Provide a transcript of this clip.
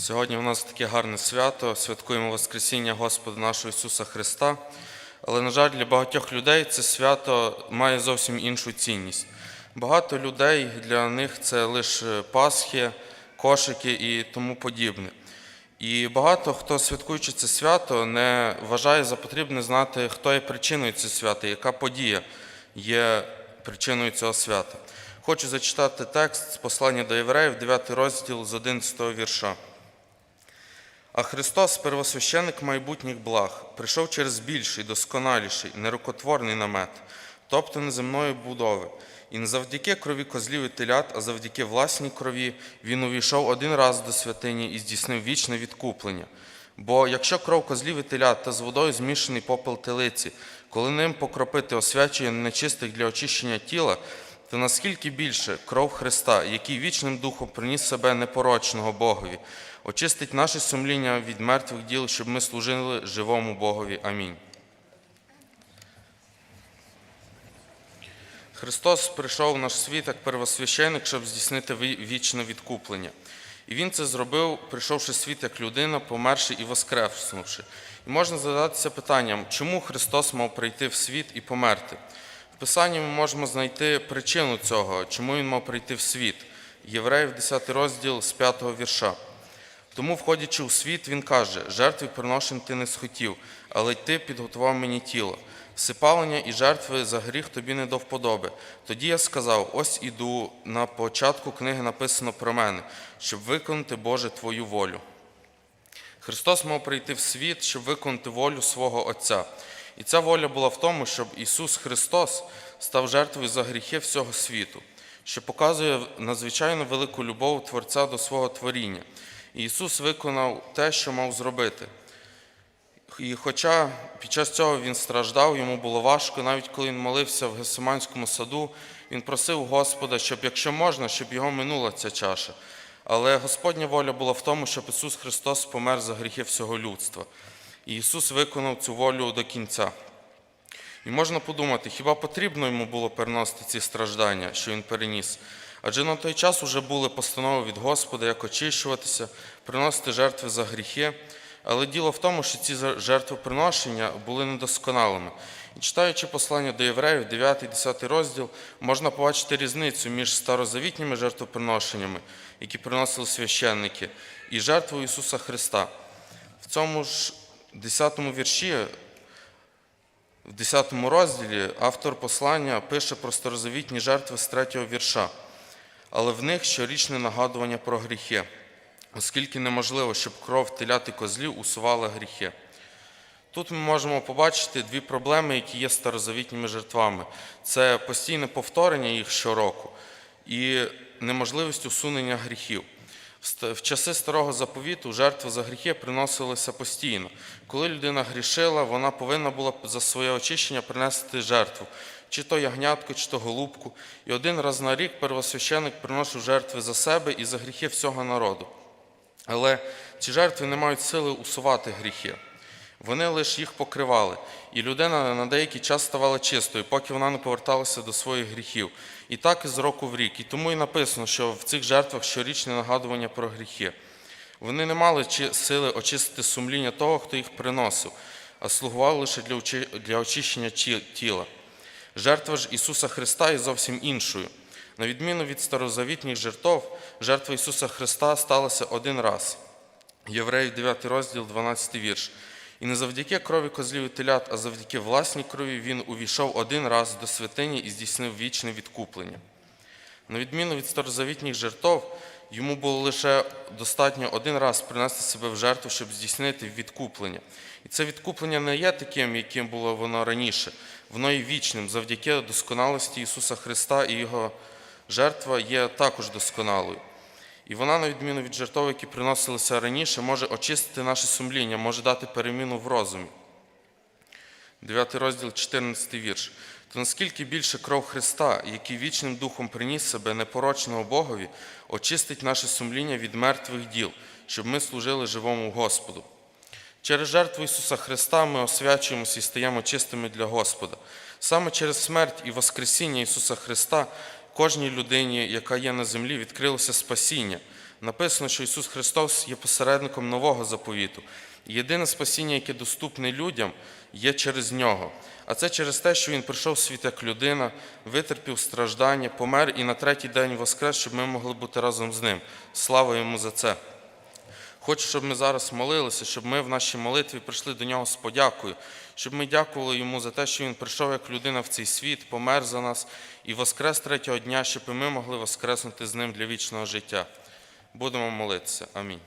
Сьогодні у нас таке гарне свято, святкуємо Воскресіння Господа нашого Ісуса Христа. Але, на жаль, для багатьох людей це свято має зовсім іншу цінність. Багато людей для них це лише Пасхи, кошики і тому подібне. І багато хто, святкуючи це свято, не вважає за потрібне знати, хто є причиною цього свята, яка подія є причиною цього свята. Хочу зачитати текст з послання до євреїв, 9 розділ з 11 вірша. А Христос, первосвященик майбутніх благ, прийшов через більший, досконаліший, нерукотворний намет, тобто неземної будови. І не завдяки крові козлів і телят, а завдяки власній крові він увійшов один раз до святині і здійснив вічне відкуплення. Бо якщо кров козлів і телят та з водою змішаний попел телиці, коли ним покропити освячує нечистих для очищення тіла, то наскільки більше кров Христа, який вічним духом приніс себе непорочного Богові, очистить наше сумління від мертвих діл, щоб ми служили живому Богові. Амінь. Христос прийшов в наш світ як первосвященик, щоб здійснити вічне відкуплення. І Він це зробив, прийшовши в світ як людина, померши і воскреснувши. І можна задатися питанням, чому Христос мав прийти в світ і померти? Писанні ми можемо знайти причину цього, чому Він мав прийти в світ. Євреїв 10 розділ з 5 вірша. Тому, входячи у світ, він каже: жертви приношень ти не схотів, але й ти підготував мені тіло. Всипалення і жертви за гріх тобі не до вподоби. Тоді я сказав: ось іду на початку книги написано про мене, щоб виконати Боже твою волю. Христос мав прийти в світ, щоб виконати волю свого Отця. І ця воля була в тому, щоб Ісус Христос став жертвою за гріхи всього світу, що показує надзвичайно велику любов Творця до свого творіння. І Ісус виконав те, що мав зробити. І хоча під час цього він страждав, йому було важко, навіть коли він молився в Гесиманському саду, він просив Господа, щоб, якщо можна, щоб його минула ця чаша. Але Господня воля була в тому, щоб Ісус Христос помер за гріхи всього людства. І Ісус виконав цю волю до кінця. І можна подумати, хіба потрібно йому було переносити ці страждання, що він переніс? Адже на той час вже були постанови від Господа, як очищуватися, приносити жертви за гріхи. Але діло в тому, що ці жертвоприношення були недосконалими. І читаючи послання до євреїв, 9 10 розділ, можна побачити різницю між старозавітніми жертвоприношеннями, які приносили священники, і жертвою Ісуса Христа. В цьому ж 10 вірші в 10 розділі автор послання пише про старозавітні жертви з 3 вірша, але в них щорічне нагадування про гріхи, оскільки неможливо, щоб кров телят і козлів усувала гріхи. Тут ми можемо побачити дві проблеми, які є старозавітніми жертвами: це постійне повторення їх щороку і неможливість усунення гріхів. В часи старого заповіту жертви за гріхи приносилися постійно. Коли людина грішила, вона повинна була за своє очищення принести жертву, чи то ягнятку, чи то голубку. І один раз на рік первосвященик приносив жертви за себе і за гріхи всього народу. Але ці жертви не мають сили усувати гріхи. Вони лише їх покривали, і людина на деякий час ставала чистою, поки вона не поверталася до своїх гріхів. І так із року в рік. І тому і написано, що в цих жертвах щорічне нагадування про гріхи. Вони не мали сили очистити сумління того, хто їх приносив, а слугували лише для очищення тіла. Жертва ж Ісуса Христа є зовсім іншою. На відміну від старозавітніх жертв, жертва Ісуса Христа сталася один раз. Євреїв 9 розділ, 12 вірш. І не завдяки крові козлів і телят, а завдяки власній крові він увійшов один раз до святині і здійснив вічне відкуплення. На відміну від старозавітніх жертв, йому було лише достатньо один раз принести себе в жертву, щоб здійснити відкуплення. І це відкуплення не є таким, яким було воно раніше, воно є вічним. Завдяки досконалості Ісуса Христа і Його жертва є також досконалою. І вона, на відміну від жертв, які приносилися раніше, може очистити наше сумління, може дати переміну в розумі. 9 розділ, 14 вірш. То наскільки більше кров Христа, який вічним духом приніс себе непорочного Богові, очистить наше сумління від мертвих діл, щоб ми служили живому Господу. Через жертву Ісуса Христа ми освячуємося і стаємо чистими для Господа. Саме через смерть і Воскресіння Ісуса Христа кожній людині, яка є на землі, відкрилося спасіння. Написано, що Ісус Христос є посередником нового заповіту. Єдине спасіння, яке доступне людям, є через нього. А це через те, що Він прийшов в світ як людина, витерпів страждання, помер і на третій день воскрес, щоб ми могли бути разом з ним. Слава йому за це! Хочу, щоб ми зараз молилися, щоб ми в нашій молитві прийшли до нього з подякою, щоб ми дякували йому за те, що він прийшов як людина в цей світ, помер за нас і воскрес третього дня, щоб і ми могли воскреснути з ним для вічного життя. Будемо молитися. Амінь.